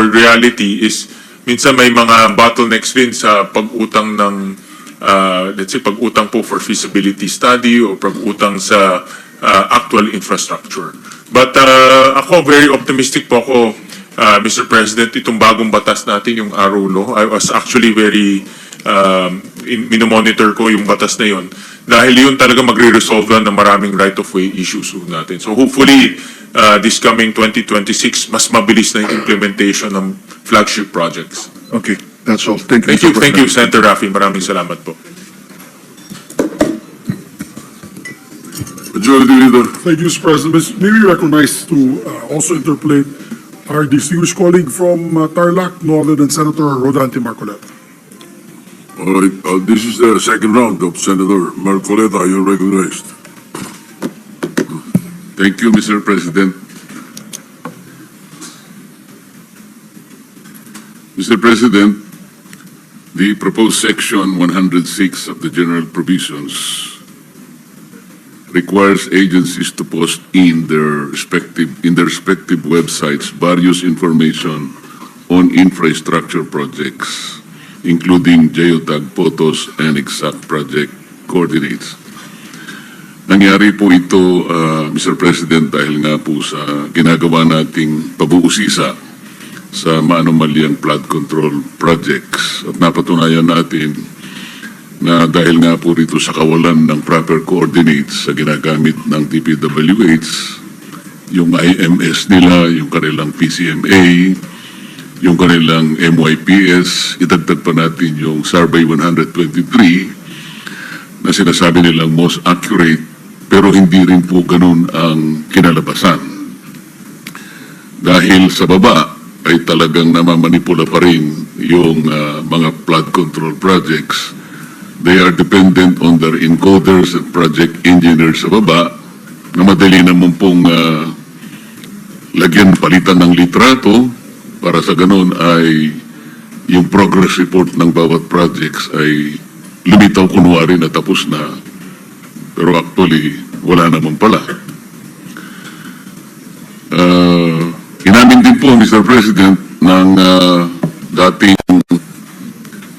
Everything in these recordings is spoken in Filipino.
or reality is minsan may mga bottlenecks rin sa pag-utang ng uh, let's say pag-utang po for feasibility study o pag-utang sa uh, actual infrastructure. But uh, ako very optimistic po ako uh, Mr. President itong bagong batas natin yung Arrow Law. I was actually very um, in, minomonitor ko yung batas na yun dahil yun talaga magre-resolve ng maraming right-of-way issues natin. So hopefully, uh, this coming 2026, mas mabilis na yung implementation ng flagship projects. Okay, that's all. Thank you. Thank you, Mr. thank you, President. Senator Rafi. Maraming salamat po. Majority Leader. Thank you, Mr. President. Mas- May we recognize to uh, also interpolate our distinguished colleague from uh, Tarlac, no other than Senator Rodante Marcoleta. All right, uh, this is the second round of Senator Marcoleta. You're recognized. Thank you, Mr. President. Mr. President, the proposed section 106 of the general provisions requires agencies to post in their respective, in their respective websites various information on infrastructure projects, including geotag photos and exact project coordinates. Nangyari po ito, uh, Mr. President, dahil nga po sa ginagawa nating pabuusisa sa maanomalyang flood control projects. At napatunayan natin na dahil nga po rito sa kawalan ng proper coordinates sa ginagamit ng DPWH, yung IMS nila, yung kanilang PCMA, yung kanilang MYPS, idagdag pa natin yung Survey 123 na sinasabi nilang most accurate pero hindi rin po ganun ang kinalabasan. Dahil sa baba ay talagang namamanipula pa rin yung ah, mga flood control projects. They are dependent on their encoders and project engineers sa baba na madali naman pong ah, lagyan palitan ng litrato para sa ganun ay yung progress report ng bawat projects ay lumitaw kunwari na tapos na pero actually, wala naman pala. Uh, inamin din po, Mr. President, ng uh, dating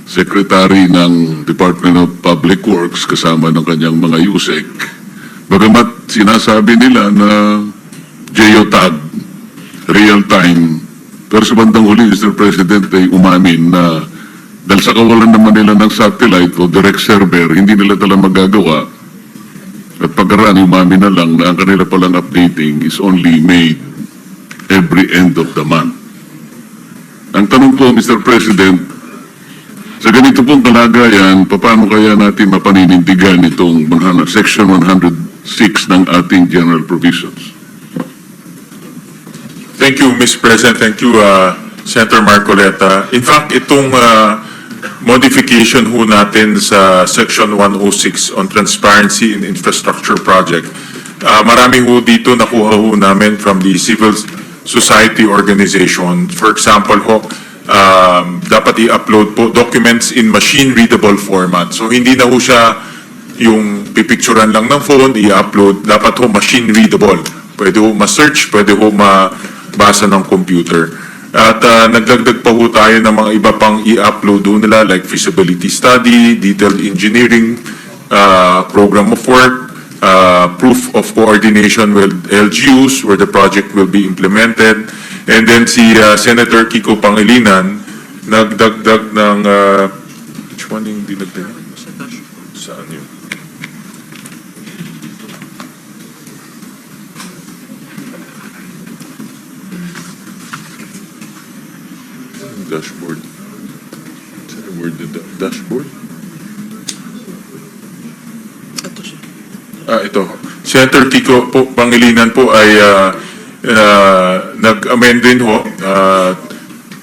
Secretary ng Department of Public Works kasama ng kanyang mga USEC, bagamat sinasabi nila na geotag, real time, pero sa bandang huli, Mr. President, ay umamin na dahil sa kawalan naman nila ng satellite o direct server, hindi nila tala magagawa at pagkaraan, umami na lang na ang kanila palang updating is only made every end of the month. Ang tanong ko, Mr. President, sa ganito pong kalagayan, paano kaya natin mapaninindigan itong 100 Section 106 ng ating general provisions? Thank you, Mr. President. Thank you, uh, Senator Marcoleta. In fact, itong uh, modification ho natin sa Section 106 on Transparency in Infrastructure Project, uh, marami ho dito nakuha ho namin from the civil society organization. For example ho, um, dapat i-upload po documents in machine-readable format. So hindi na ho siya yung pipicturan lang ng phone, i-upload, dapat ho machine-readable. Pwede ho ma-search, pwede ho mabasa ng computer. At uh, nagdagdag pa ho tayo ng mga iba pang i-upload ho nila like feasibility study, detailed engineering, uh, program of work, uh, proof of coordination with LGUs where the project will be implemented. And then si uh, Senator Kiko Pangilinan nagdagdag ng uh, which one yung dinagdag? Saan yun? Dashboard. Where the da- dashboard? Ah, ito. Senator Kiko po, Pangilinan po ay ah, ah, nag-amend din ho. ah,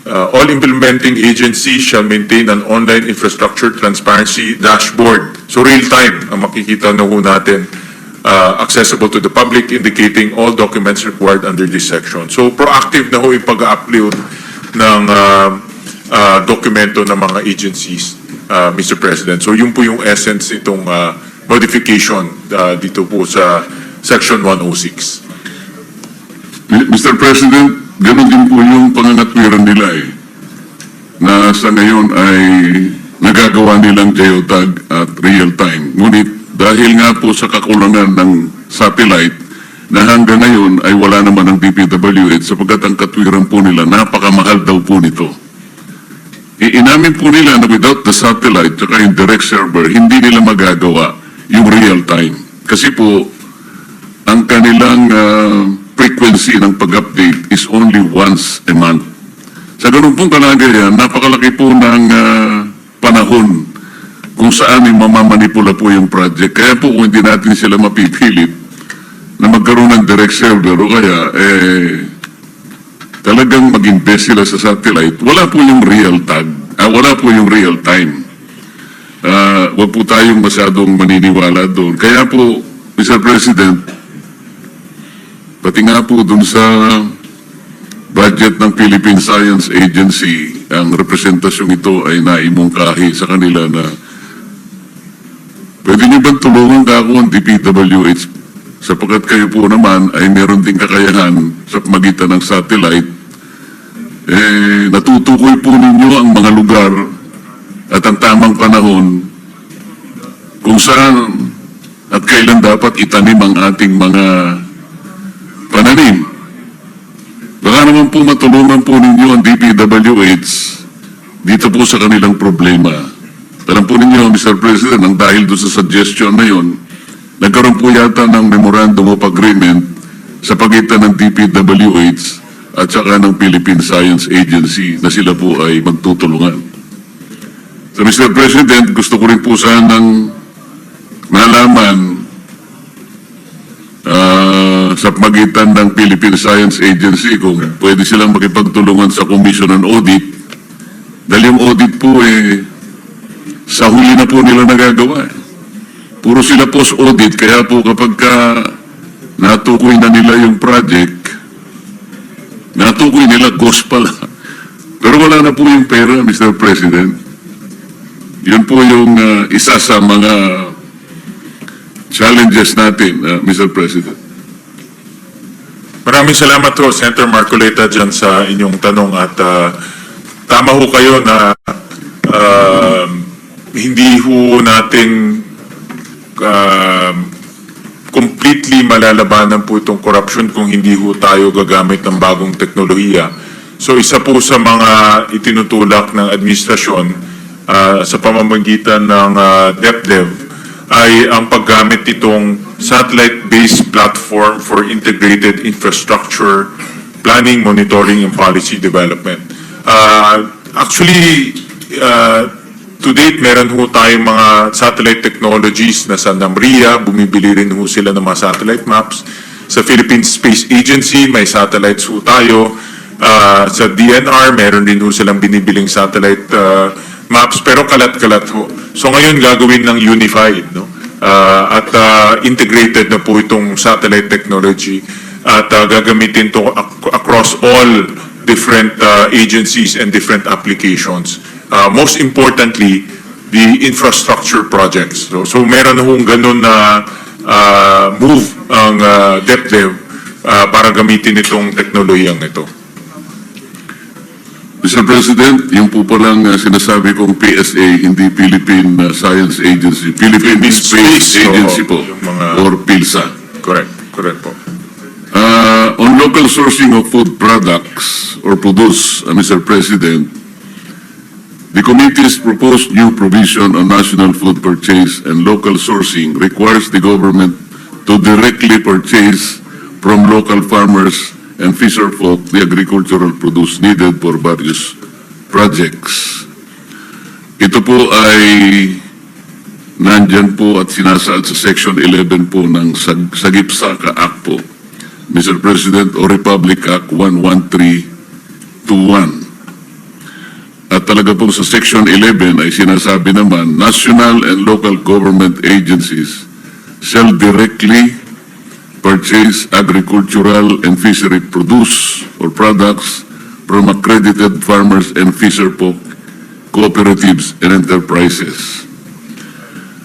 ah, all implementing agencies shall maintain an online infrastructure transparency dashboard. So real time ang makikita na ho natin ah, accessible to the public indicating all documents required under this section. So proactive na ho yung pag-upload ng ah, ah, dokumento ng mga agencies, ah, Mr. President. So yun po yung essence itong ah, modification ah, dito po sa Section 106. Mi- Mr. President, ganun din po yung pangangatwiran nila eh. Na sa ngayon ay nagagawa nilang geotag at real time. Ngunit dahil nga po sa kakulangan ng satellite, na hanggang ngayon ay wala naman ng DPWH sapagkat ang katwiran po nila, napakamahal daw po nito. Iinamin po nila na without the satellite tsaka yung direct server, hindi nila magagawa yung real time. Kasi po, ang kanilang ah, frequency ng pag-update is only once a month. Sa ganun pong kalagayan, napakalaki po ng ah, panahon kung saan yung mamamanipula po yung project. Kaya po kung hindi natin sila mapipilit na magkaroon ng direct server o kaya eh, talagang mag-invest sila sa satellite, wala po yung real tag, ah, wala po yung real time. Ah, wag po tayong masyadong maniniwala doon. Kaya po, Mr. President, pati nga po doon sa budget ng Philippine Science Agency, ang representasyong ito ay naimungkahi sa kanila na pwede niyo bang tulungan ka ako ang DPWH sapagkat kayo po naman ay meron ding kakayahan sa magitan ng satellite eh, natutukoy po ninyo ang mga lugar at ang tamang panahon kung saan at kailan dapat itanim ang ating mga pananim. Baka naman po matulungan po ninyo ang DPWH dito po sa kanilang problema. Alam po ninyo, Mr. President, ang dahil doon sa suggestion na yon, nagkaroon po yata ng Memorandum of Agreement sa pagitan ng DPWH at saka ng Philippine Science Agency na sila po ay magtutulungan. So Mr. President, gusto ko rin po sanang malaman ah, sa pagitan ng Philippine Science Agency kung pwede silang makipagtulungan sa Commission on Audit dahil yung audit po eh sa huli na po nila nagagawa. eh. Puro sila post-audit kaya po kapag ka natukoy na nila yung project, natukoy nila ghost pala. Pero wala na po yung pera, Mr. President. Yun po yung ah, isa sa mga challenges natin, ah, Mr. President. Maraming salamat ho, Senator Marcoleta, dyan sa inyong tanong at ah, tama ho kayo na ah, hindi ho natin ah, completely malalabanan po itong corruption kung hindi ho tayo gagamit ng bagong teknolohiya. So isa po sa mga itinutulak ng administrasyon ah, sa pamamagitan ng ah, DepDev ay ang paggamit itong satellite-based platform for integrated infrastructure planning, monitoring, and policy development. Uh, actually, uh, to date, meron ho tayong mga satellite technologies na sa NAMRIA, bumibili rin ho sila ng mga satellite maps. Sa Philippine Space Agency, may satellites ho tayo. Uh, sa DNR, meron din ho silang binibiling satellite uh, maps, pero kalat-kalat ho. So ngayon gagawin ng unified, no? Uh, at uh, integrated na po itong satellite technology at uh, gagamitin to ac- across all different uh, agencies and different applications. Uh, most importantly, the infrastructure projects. So, so meron hong ganun na uh, move ang uh, DepDev uh, para gamitin itong teknolohiyang ito. Mr. President, yung po palang uh, sinasabi kong PSA, hindi Philippine uh, Science Agency, Philippine Space Space, oo, Agency po, yung mga- or PILSA. Correct, correct po. Uh, on local sourcing of food products or produce, uh, Mr. President, the committee's proposed new provision on national food purchase and local sourcing requires the government to directly purchase from local farmers and fisherfolk the agricultural produce needed for various projects. Ito po ay nandyan po at sinasaad sa Section 11 po ng Sag Sagip-Saka Act po, Mr. President, o Republic Act 11321. At talaga po sa Section 11 ay sinasabi naman, national and local government agencies shall directly purchase agricultural and fishery produce or products from accredited farmers and fisherfolk cooperatives and enterprises.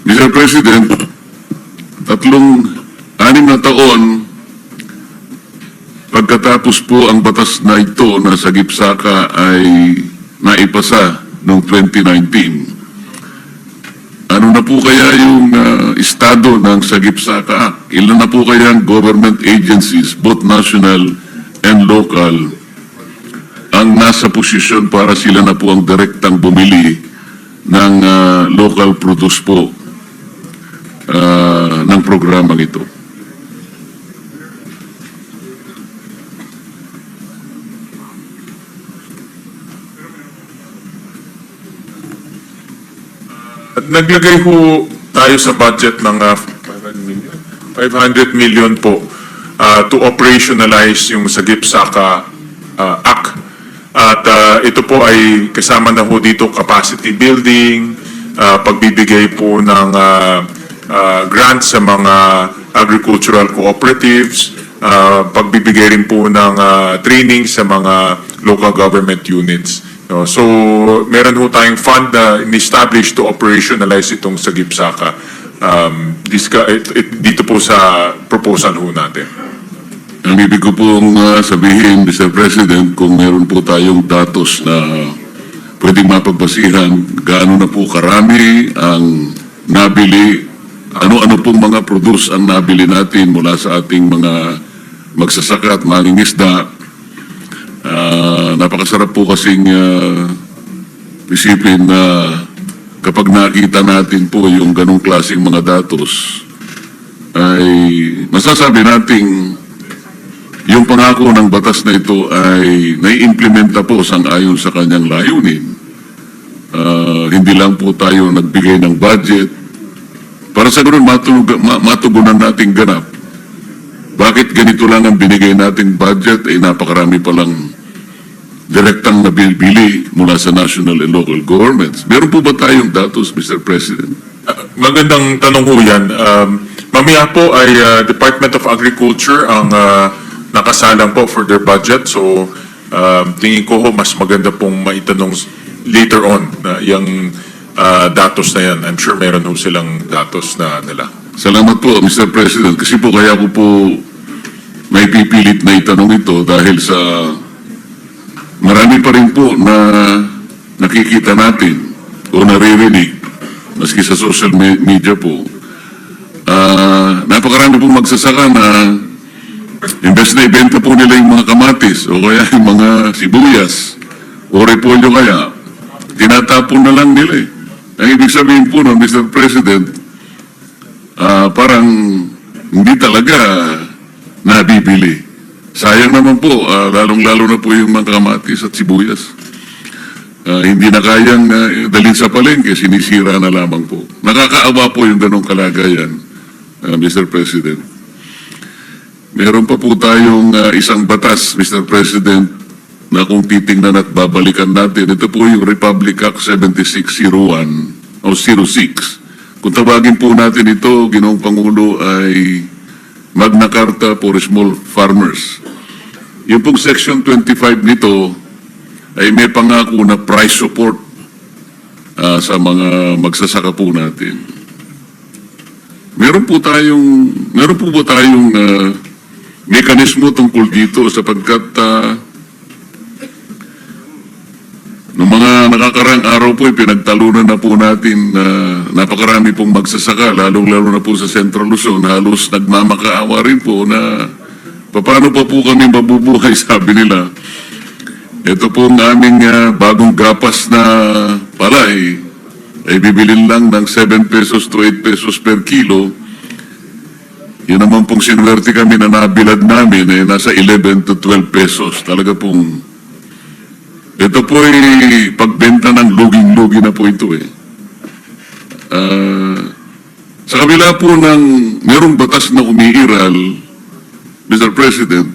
Mr. President, tatlong, anim na taon pagka pagkatapos po ang batas na ito na sa Gipsaka ay naipasa noong 2019, ano na po kaya yung ah, estado ng Sagip-Saka Act? Ilan na po kaya ang government agencies, both national and local, ang nasa posisyon para sila na po ang direktang bumili ng ah, local produce po ah, ng programang ito? Naglagay ho tayo sa budget ng ah, 500 million, 500 million po ah, to operationalize yung Sagip Saka ah, Act. At ah, ito po ay kasama na ho dito capacity building, ah, pagbibigay po ng ah, ah, grants sa mga agricultural cooperatives, ah, pagbibigay rin po ng ah, training sa mga local government units. No, so, meron ho tayong fund na in-establish to operationalize itong sa Gipsaka. Um, disca- it- it- dito po sa proposal ho natin. Ang ibig ko pong ah, sabihin, Mr. President, kung meron po tayong datos na pwedeng mapagbasihan, gaano na po karami ang nabili, ano-ano pong mga produce ang nabili natin mula sa ating mga magsasaka at mangingisda. Ah, napakasarap po kasing ah, isipin na kapag nakita natin po yung ganong klaseng mga datos, ay masasabi nating yung pangako ng batas na ito ay naiimplementa po sang ayon sa kanyang layunin. Ah, hindi lang po tayo nagbigay ng budget para sa ganun matugunan nating ganap. Bakit ganito lang ang binigay nating budget ay napakarami palang direktang nabibili mula sa national and local governments. Meron po ba tayong datos, Mr. President? Uh, magandang tanong ho yan. Um, mamaya po ay uh, Department of Agriculture ang uh, nakasalang po for their budget. So, um, tingin ko mas maganda pong maitanong later on na yung uh, datos na yan. I'm sure meron ho silang datos na nila. Salamat po, Mr. President. Kasi po kaya ko po may pipilit na itanong ito dahil sa marami pa rin po na nakikita natin o naririnig maski sa social me- media po. Ah, napakarami po magsasaka na imbes na ibenta po nila yung mga kamatis o kaya yung mga sibuyas o repolyo kaya, tinatapon na lang nila eh. Ang ibig sabihin po ng Mr. President, ah, parang hindi talaga nabibili. Sayang naman po, ah, lalong-lalo na po yung mga kamatis at sibuyas. Ah, hindi na kayang ah, dalhin sa palengke, sinisira na lamang po. Nakakaawa po yung ganong kalagayan, ah, Mr. President. Meron pa po tayong ah, isang batas, Mr. President, na kung titingnan at babalikan natin, ito po yung Republic Act 7601 o 06. Kung tawagin po natin ito, Ginoong Pangulo, ay Magna Carta for Small Farmers. Yung pong Section 25 nito ay may pangako na price support ah, sa mga magsasaka po natin. Meron po tayong, meron po ba tayong ah, mekanismo tungkol dito sapagkat ah, Noong mga nakakarang araw po, pinagtalunan na po natin na napakarami pong magsasaka, lalong-lalo na po sa Central Luzon, halos nagmamakaawa rin po na paano pa po kami mabubuhay, sabi nila. Ito po ang aming ah, bagong gapas na palay, ay bibilin lang ng 7 pesos to 8 pesos per kilo. Yun naman pong sinwerte kami na nabilad namin, eh, nasa 11 to 12 pesos. Talaga pong ito po ay pagbenta ng luging-lugi na po ito eh. Ah, sa kabila po ng merong batas na umiiral, Mr. President,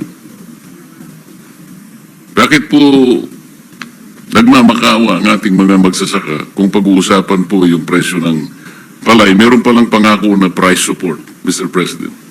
bakit po nagmamakawa ang ating mga magsasaka kung pag-uusapan po yung presyo ng palay? Meron palang pangako na price support, Mr. President.